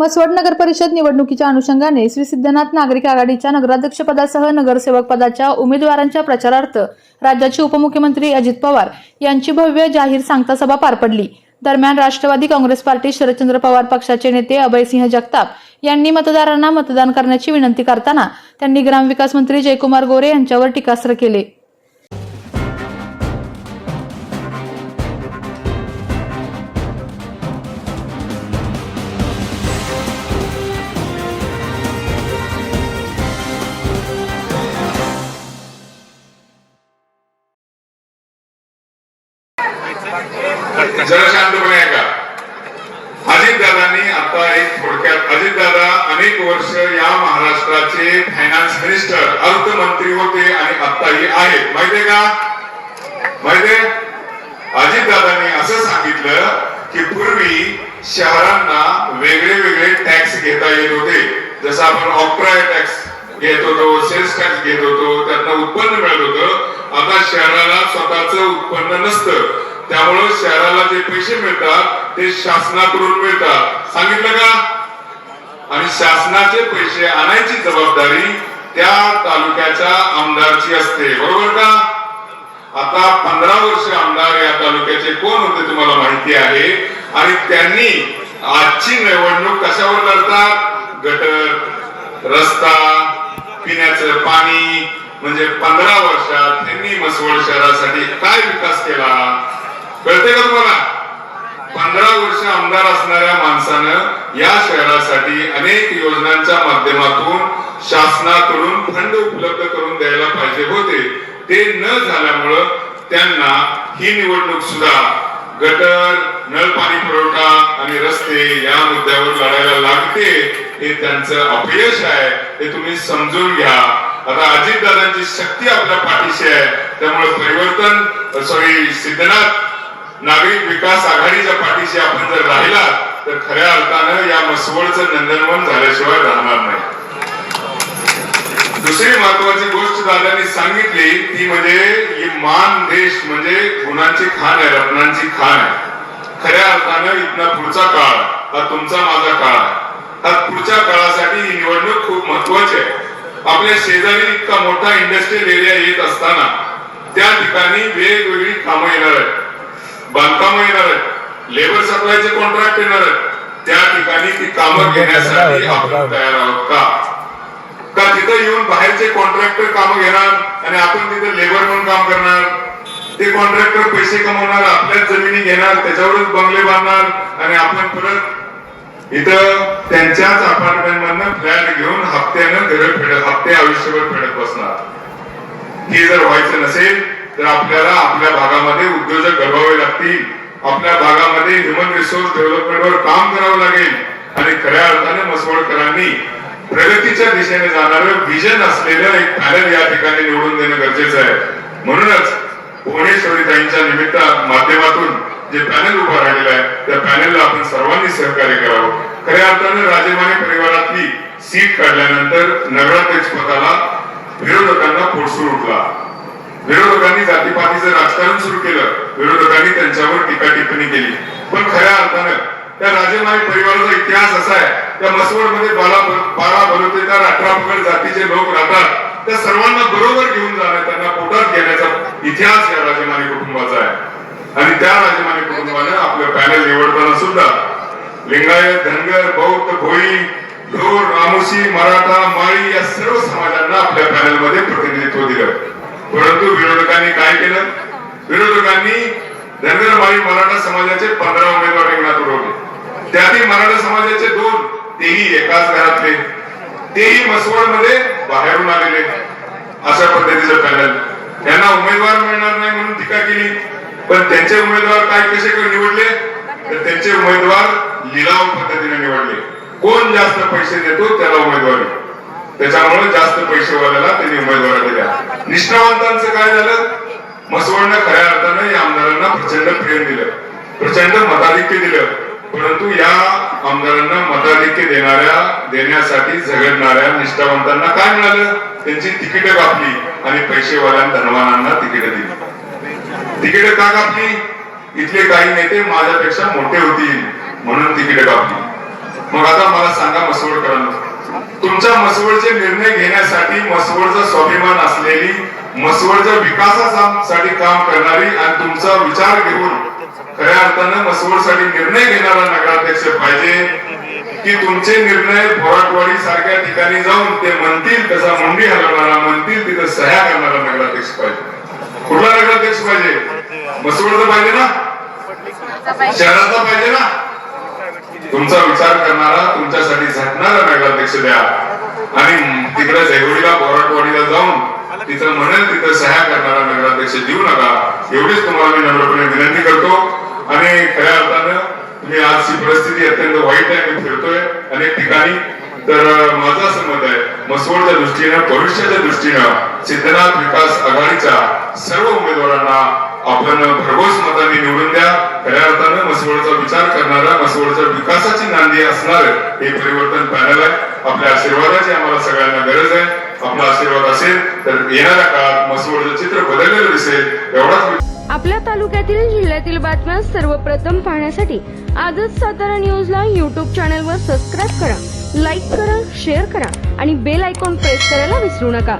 मसवड नगर परिषद निवडणुकीच्या अनुषंगाने श्री सिद्धनाथ नागरिक आघाडीच्या नगराध्यक्षपदासह नगरसेवक पदाच्या उमेदवारांच्या प्रचारार्थ राज्याचे उपमुख्यमंत्री अजित पवार यांची भव्य जाहीर सांगता सभा पार पडली. दरम्यान राष्ट्रवादी काँग्रेस पार्टी शरदचंद्र पवार पक्षाचे नेते अभयसिंह जगताप यांनी मतदारांना मतदान करण्याची विनंती करताना त्यांनी ग्रामविकास मंत्री जयकुमार गोरे यांच्यावर टीकास्त्र केले. अजितदादांनी आता एक थोडक्यात अजितदादा अनेक वर्ष या महाराष्ट्राचे फायनान्स मिनिस्टर अर्थमंत्री होते आणि आताही आहेत. माहितीये का? माहितीये? अजितदादांनी असं सांगितलं की पूर्वी शहरांना वेगळे वेगळे टॅक्स घेता येत होते. जसं आपण ऑक्ट्राय टॅक्स घेत होतो सेल्स टॅक्स घेत होतो त्यांना उत्पन्न मिळत होतं. आता शहराला स्वतःच उत्पन्न नसतं. त्यामुळं शहराला जे पैसे मिळतात ते शासनाकडून मिळतात. सांगितलं का? आणि शासनाचे पैसे आणायची जबाबदारी त्या तालुक्याच्या आमदारची असते. बरोबर का? आता पंधरा वर्ष आमदार या तालुक्याचे कोण होते तुम्हाला माहिती आहे? आणि त्यांनी आजची निवडणूक कशावर लढतात? गटर रस्ता पिण्याचं पाणी म्हणजे पंधरा वर्षात त्यांनी मसवड शहरासाठी काय विकास केला? कळते का तुम्हाला? पंधरा वर्ष आमदार असणाऱ्या माणसानं या शहरासाठी अनेक योजनांच्या माध्यमातून शासनाकडून फंड उपलब्ध करून द्यायला पाहिजे होते. ते न झाल्यामुळं त्यांना ही निवडणूक सुद्धा गटर नळ पाणी पुरवठा आणि रस्ते या मुद्द्यावर लढायला लागते हे त्यांचं अपयश आहे हे तुम्ही समजून घ्या. आता अजितदादांची शक्ती आपल्या पाठीशी आहे त्यामुळे परिवर्तन सॉरी सिद्धनाथ नागरिक विकास आघाडीच्या पाठीशी आपण जर राहिला तर खऱ्या अर्थानं या मसवडचं नंदनवन झाल्याशिवाय राहणार नाही. दुसरी महत्वाची गोष्ट दादांनी सांगितली ती म्हणजे मान देश म्हणजे गुणांची खाण आहे रत्नांची खाण आहे. खऱ्या अर्थानं इथनं पुढचा काळ हा तुमचा माझा काळ आहे. हा पुढच्या काळासाठी ही निवडणूक खूप महत्वाची आहे. आपल्या शेजारी इतका मोठा इंडस्ट्रियल एरिया येत असताना त्या ठिकाणी वेगवेगळी कामं येणार आहेत. बांधकाम येणार आहेत लेबर सप्लायचे कॉन्ट्रॅक्ट येणार आहेत. त्या ठिकाणी ती कामं घेण्यासाठी आपण तयार आहोत का? का तिथं येऊन बाहेरचे कॉन्ट्रॅक्टर कामं घेणार आणि आपण तिथे लेबर म्हणून काम करणार? ते कॉन्ट्रॅक्टर पैसे कमवणार आपल्याच जमिनी घेणार त्याच्यावरच बंगले बांधणार आणि आपण परत इथं त्यांच्याच अपार्टमेंट मधनं फ्लॅट घेऊन हप्त्यानं घर फेडत हप्ते आयुष्यभर फेडत बसणार. हे जर व्हायचं नसेल तर आपल्याला आपल्या भागामध्ये उद्योजक घडवावे लागतील. आपल्या भागामध्ये ह्युमन रिसोर्स डेव्हलपमेंटवर काम करावं लागेल. आणि खऱ्या अर्थाने मसवडकरांनी प्रगतीच्या दिशेने जाणारं विजन असलेलं एक पॅनल या ठिकाणी निवडून देणं गरजेचं आहे. म्हणूनच भुवनेश्वरीताईंच्या निमित्त माध्यमातून जे पॅनल उभा राहिलेलं आहे त्या पॅनलला आपण सर्वांनी सहकार्य करावं. खऱ्या अर्थाने राजेमाने परिवारातली सीट काढल्यानंतर नगराध्यक्ष पदाला विरोधकांना पोटसूर उठला. विरोधकांनी जातीपातीचं राजकारण सुरू केलं. विरोधकांनी त्यांच्यावर टीका टिप्पणी केली. पण खऱ्या अर्थानं त्या राजेमाई परिवाराचा इतिहास असा आहे त्या मसवडमध्ये बाला बारा बारा बलुतेदार अठरा पगड जातीचे लोक राहतात. त्या सर्वांना बरोबर घेऊन जाणं त्यांना पोटात घेण्याचा इतिहास या राजेमानी कुटुंबाचा आहे. आणि त्या राजेमानी कुटुंबाने आपलं पॅनल निवडताना सुद्धा लिंगायत धनगर बौद्ध भोई ढोर रामोशी मराठा माळी या सर्व समाजांना आपल्या पॅनलमध्ये प्रतिनिधित्व दिलं. परंतु विरोधकांनी काय केलं? विरोधकांनी धनगर मराठा समाजाचे पंधरा उमेदवार रिंगणात उडवले. त्यातही मराठा समाजाचे दोन तेही एकाच घरातले. तेही मसवडमध्ये बाहेरून आलेले. अशा पद्धतीचं पॅनल. त्यांना उमेदवार मिळणार नाही म्हणून टीका केली. पण त्यांचे उमेदवार काय कसे निवडले? तर त्यांचे उमेदवार लिलाव पद्धतीने निवडले. कोण जास्त पैसे देतो त्याला उमेदवारी. त्याच्यामुळे जास्त पैसे पैसेवाल्याला त्यांनी उमेदवार दिल्या. निष्ठावंतांचं काय झालं? मसवडनं खऱ्या अर्थानं या आमदारांना प्रचंड प्रेम दिलं. प्रचंड मताधिक्य दिलं. परंतु या आमदारांना मताधिक्य देणाऱ्या देण्यासाठी झगडणाऱ्या निष्ठावंतांना काय मिळालं? त्यांची तिकीट कापली आणि पैसेवाल्या धनवानांना तिकीट दिली. तिकीट का कापली इथले काही नेते माझ्यापेक्षा मोठे होतील म्हणून तिकीट कापली मग आता मला सांगा मसवडकरांना तुमच्या मसवडचे निर्णय घेण्यासाठी मसवडचा स्वाभिमान असलेली मसवडच्या विकासासाठी काम करणारी आणि तुमचा विचार घेऊन खऱ्या अर्थानं मसवडसाठी निर्णय घेणारा नगराध्यक्ष पाहिजे. की तुमचे निर्णय भोराटवाडी सारख्या ठिकाणी जाऊन ते म्हणतील तसा मुंडी हलवणारा म्हणतील तिथं सह्या करणारा नगराध्यक्ष पाहिजे. कुठला नगराध्यक्ष पाहिजे? मसवडचा पाहिजे ना? शहराचा पाहिजे ना? तुमचा विचार करणारा तुमच्यासाठी झटणारा नगराध्यक्ष द्या. आणि तिकडे देवडीला बोराटवाडीला जाऊन तिथं म्हणेल तिथं सह्या करणारा नगराध्यक्ष देऊ नका. एवढीच तुम्हाला मी नम्रपणे विनंती करतो. आणि खऱ्या अर्थानं तुम्ही आजची परिस्थिती अत्यंत वाईट आहे मी फिरतोय अनेक ठिकाणी. तर माझा माझं असं मत आहे मसवडच्या दृष्टीनं भविष्याच्या दृष्टीनं सिद्धनाथ विकास आघाडीच्या सर्व उमेदवारांना आपण भरघोस मतांनी निवडून द्या. खऱ्या अर्थानं मसवडचा विचार करणारा मसवडच्या विकासाची नांदी असणार हे परिवर्तन पॅनल आहे. आपल्या आशीर्वादाची आम्हाला सगळ्यांना गरज आहे. आपला आशीर्वाद असेल तर येणाऱ्या काळात मसवडचं चित्र बदललेलं दिसेल. एवढाच आपल्या तालुक्यातील जिल्ह्यातील बातम्या सर्वप्रथम पाहण्यासाठी आजच सातारा न्यूजला यूट्यूब चॅनलवर सबस्क्राईब करा लाईक करा शेअर करा आणि बेल आयकॉन प्रेस करायला विसरू नका.